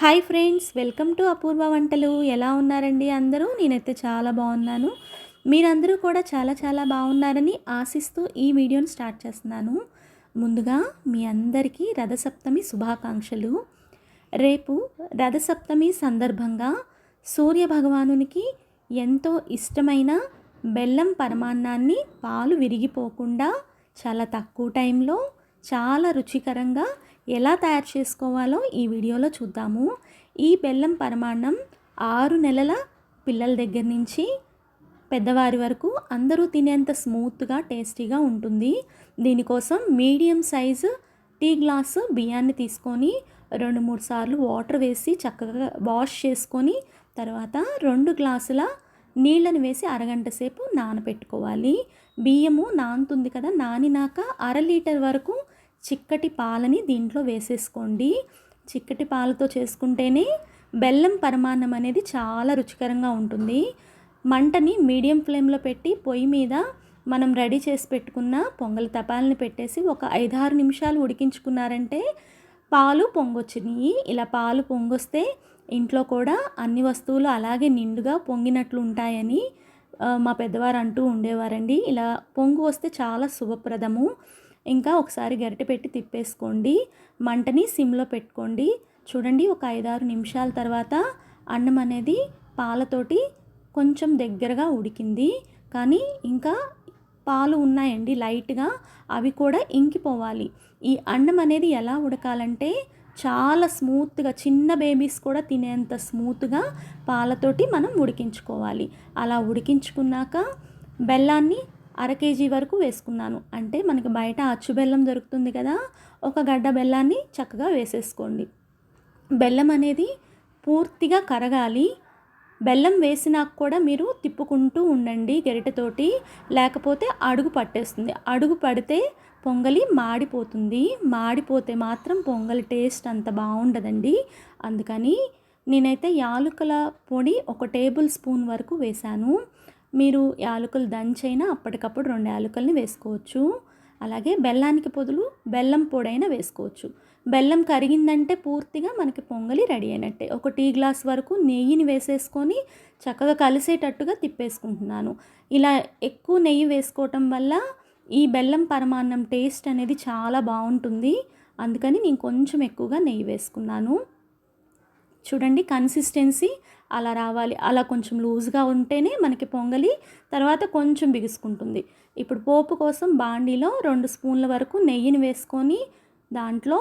Hi friends welcome to Apoorva వంటలు. ఎలా ఉన్నారండి అందరూ? నేనైతే చాలా బాగున్నాను. మీరందరూ కూడా చాలా చాలా బాగున్నారని ఆశిస్తూ ఈ వీడియోని స్టార్ట్ చేస్తున్నాను. ముందుగా మీ అందరికీ రథసప్తమి శుభాకాంక్షలు. రేపు రథసప్తమి సందర్భంగా సూర్య భగవానునికి ఎంతో ఇష్టమైన బెల్లం పరమాన్నాన్ని పాలు విరిగిపోకుండా చాలా తక్కువ టైంలో చాలా రుచికరంగా ఎలా తయారు చేసుకోవాలో ఈ వీడియోలో చూద్దాము. ఈ బెల్లం పరమాన్నం ఆరు నెలల పిల్లల దగ్గర నుంచి పెద్దవారి వరకు అందరూ తినేంత స్మూత్గా టేస్టీగా ఉంటుంది. దీనికోసం మీడియం సైజు టీ గ్లాసు బియ్యాన్ని తీసుకొని రెండు మూడు సార్లు వాటర్ వేసి చక్కగా వాష్ చేసుకొని తర్వాత రెండు గ్లాసుల నీళ్ళని వేసి అరగంట సేపు నానబెట్టుకోవాలి బియ్యము నానుతుంది కదా నానినాక అర లీటర్ వరకు చిక్కటి పాలని దీంట్లో వేసేసుకోండి. చిక్కటి పాలతో చేసుకుంటేనే బెల్లం పరమాన్నం అనేది చాలా రుచికరంగా ఉంటుంది. మంటని మీడియం ఫ్లేమ్లో పెట్టి పొయ్యి మీద మనం రెడీ చేసి పెట్టుకున్న పొంగల్ తపాలని పెట్టేసి ఒక ఐదారు నిమిషాలు ఉడికించుకున్నారంటే పాలు పొంగొచ్చినాయి. ఇలా పాలు పొంగొస్తే ఇంట్లో కూడా అన్ని వస్తువులు అలాగే నిండుగా పొంగినట్లు ఉంటాయని మా పెద్దవారు అంటూ ఉండేవారండి. ఇలా పొంగు వస్తే చాలా శుభప్రదము. ఇంకా ఒకసారి గరిటె పెట్టి తిప్పేసుకోండి. మంటని సిమ్లో పెట్టుకోండి. చూడండి ఒక ఐదారు నిమిషాల తర్వాత అన్నం అనేది పాలతోటి కొంచెం దగ్గరగా ఉడికింది. కానీ ఇంకా పాలు ఉన్నాయండి లైట్గా అవి కూడా ఇంకిపోవాలి. ఈ అన్నం అనేది ఎలా ఉడకాలంటే చాలా స్మూత్గా చిన్న బేబీస్ కూడా తినేంత స్మూత్గా పాలతోటి మనం ఉడికించుకోవాలి. అలా ఉడికించుకున్నాక బెల్లాన్ని అర కేజీ వరకు వేసుకున్నాను. అంటే మనకి బయట అచ్చు బెల్లం దొరుకుతుంది కదా ఒక గడ్డ బెల్లాన్ని చక్కగా వేసేసుకోండి. బెల్లం అనేది పూర్తిగా కరగాలి. బెల్లం వేసినాక కూడా మీరు తిప్పుకుంటూ ఉండండి గరిటెతోటి లేకపోతే అడుగు పట్టేస్తుంది. అడుగు పడితే పొంగలి మాడిపోతుంది. మాడిపోతే మాత్రం పొంగలి టేస్ట్ అంత బాగుండదండి. అందుకని నేనైతే యాలకుల పొడి ఒక టేబుల్ స్పూన్ వరకు వేశాను. మీరు యాలకులు దంచైనా అప్పటికప్పుడు రెండు యాలకుల్ని వేసుకోవచ్చు. అలాగే బెల్లానికి పొదులు బెల్లం పొడైనా వేసుకోవచ్చు. బెల్లం కరిగిందంటే పూర్తిగా మనకి పొంగలి రెడీ అయినట్టే. ఒక టీ గ్లాస్ వరకు నెయ్యిని వేసేసుకొని చక్కగా కలిసేటట్టుగా తిప్పేసుకుంటున్నాను. ఇలా ఎక్కువ నెయ్యి వేసుకోవటం వల్ల ఈ బెల్లం పరమాన్నం టేస్ట్ అనేది చాలా బాగుంటుంది. అందుకని నేను కొంచెం ఎక్కువగా నెయ్యి వేసుకున్నాను. చూడండి కన్సిస్టెన్సీ అలా రావాలి. అలా కొంచెం లూజ్గా ఉంటేనే మనకి పొంగలి తర్వాత కొంచెం బిగుసుకుంటుంది. ఇప్పుడు పోపు కోసం బాండీలో రెండు స్పూన్ల వరకు నెయ్యిని వేసుకొని దాంట్లో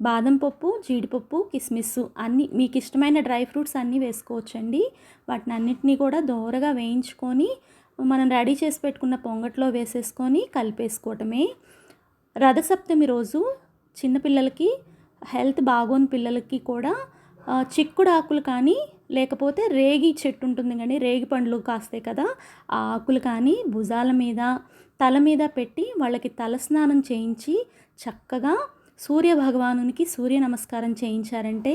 బాదం పప్పు జీడిపప్పు కిస్మిస్ అన్నీ మీకు ఇష్టమైన డ్రై ఫ్రూట్స్ అన్నీ వేసుకోవచ్చండి. వాటిని అన్నిటినీ కూడా దోరగా వేయించుకొని మనం రెడీ చేసి పెట్టుకున్న పొంగట్లో వేసేసుకొని కలిపేసుకోవటమే. రథసప్తమి రోజు చిన్నపిల్లలకి హెల్త్ బాగోని పిల్లలకి కూడా చిక్కుడు ఆకులు కానీ లేకపోతే రేగి చెట్టు ఉంటుంది కానీ రేగి పండ్లు కాస్తాయి కదా ఆ ఆకులు కానీ భుజాల మీద తల మీద పెట్టి వాళ్ళకి తలస్నానం చేయించి చక్కగా సూర్య భగవానునికి సూర్య నమస్కారం చేయించారంటే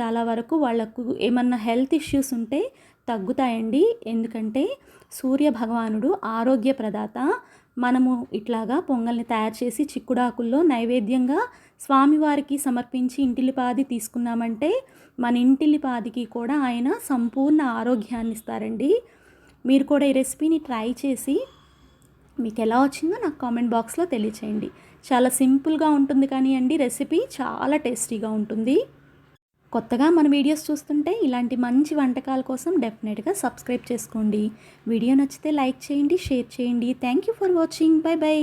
చాలా వరకు వాళ్ళకు ఏమన్నా హెల్త్ ఇష్యూస్ ఉంటే తగ్గుతాయండి. ఎందుకంటే సూర్య భగవానుడు ఆరోగ్య ప్రదాత. మనము ఇట్లాగా పొంగల్ని తయారు చేసి చిక్కుడాకుల్లో నైవేద్యంగా స్వామివారికి సమర్పించి ఇంటిలిపాది తీసుకున్నామంటే మన ఇంటిలిపాదికి కూడా ఆయన సంపూర్ణ ఆరోగ్యాన్ని ఇస్తారండి. మీరు కూడా ఈ రెసిపీని ట్రై చేసి మీకు ఎలా వచ్చిందో నాకు కామెంట్ బాక్స్లో తెలియచేయండి. చాలా సింపుల్గా ఉంటుంది కానీ అండి రెసిపీ చాలా టేస్టీగా ఉంటుంది. కొత్తగా మన వీడియోస్ చూస్తుంటే ఇలాంటి మంచి వంటకాల కోసం డెఫినెట్గా సబ్స్క్రైబ్ చేసుకోండి. వీడియో నచ్చితే లైక్ చేయండి షేర్ చేయండి. Thank you for watching. Bye bye.